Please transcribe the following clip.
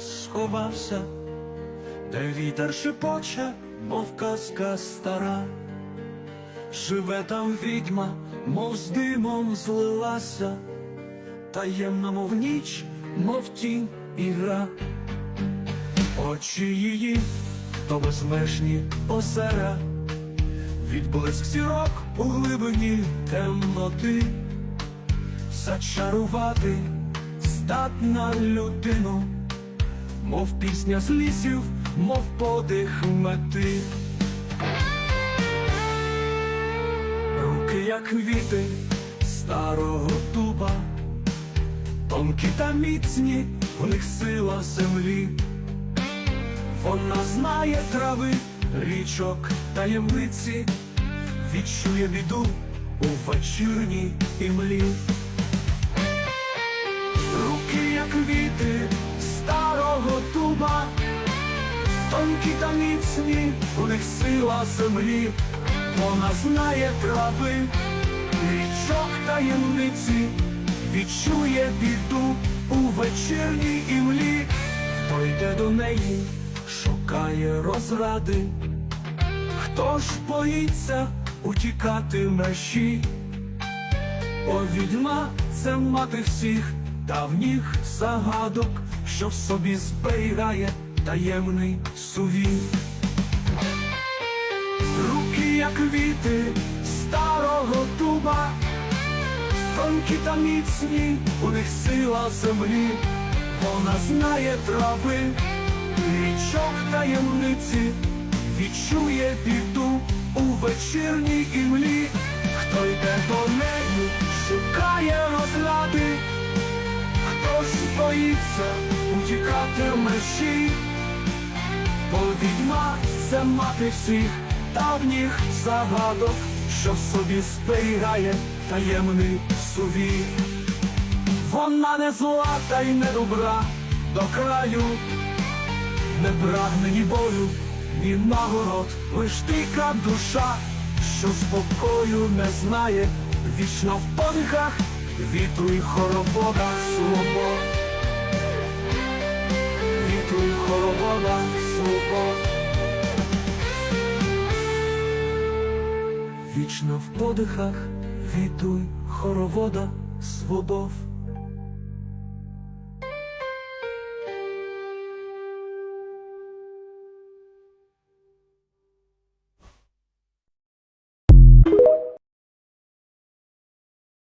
сховався, де вітер шепоче, мов казка стара. Живе там відьма, мов з димом злилася, таємна, мов ніч, мов тінь і гра. Очі її то безмежні озера, відблиск зірок у глибині темноти, зачарувати здатна людину, мов пісня з лісів, мов подих мети. Руки, як віти старого дуба, тонкі та міцні, в них сила землі. Вона знає трави, річок таємниці, відчує біду у вечірній імлі. Руки, як віти тонкі та міцні, у них сила землі, вона знає трави, річок таємниці, відчує біду у вечірній імлі, хто йде до неї, шукає розради, хто ж боїться утікати межі. О, відьма це мати всіх давніх загадок, що в собі зберігає таємний сувій. Руки, як квіти старого дуба, тонкі та міцні, у них сила землі, вона знає трави, річок таємниці, відчує біду у вечірній імлі, хто йде до неї, шукає розради, хто ж боїться утікати в межі. Бо відьма це мати всіх давніх загадок, що в собі зберігає таємний сувій. Вона не зла та й не добра до краю, не прагне ні болю, ні нагород, лиш тика душа, що спокою не знає, вічно в подихах вітру й хороводах свобод. Вітру й хоровода Вічно в подихах відуй хоровода свобод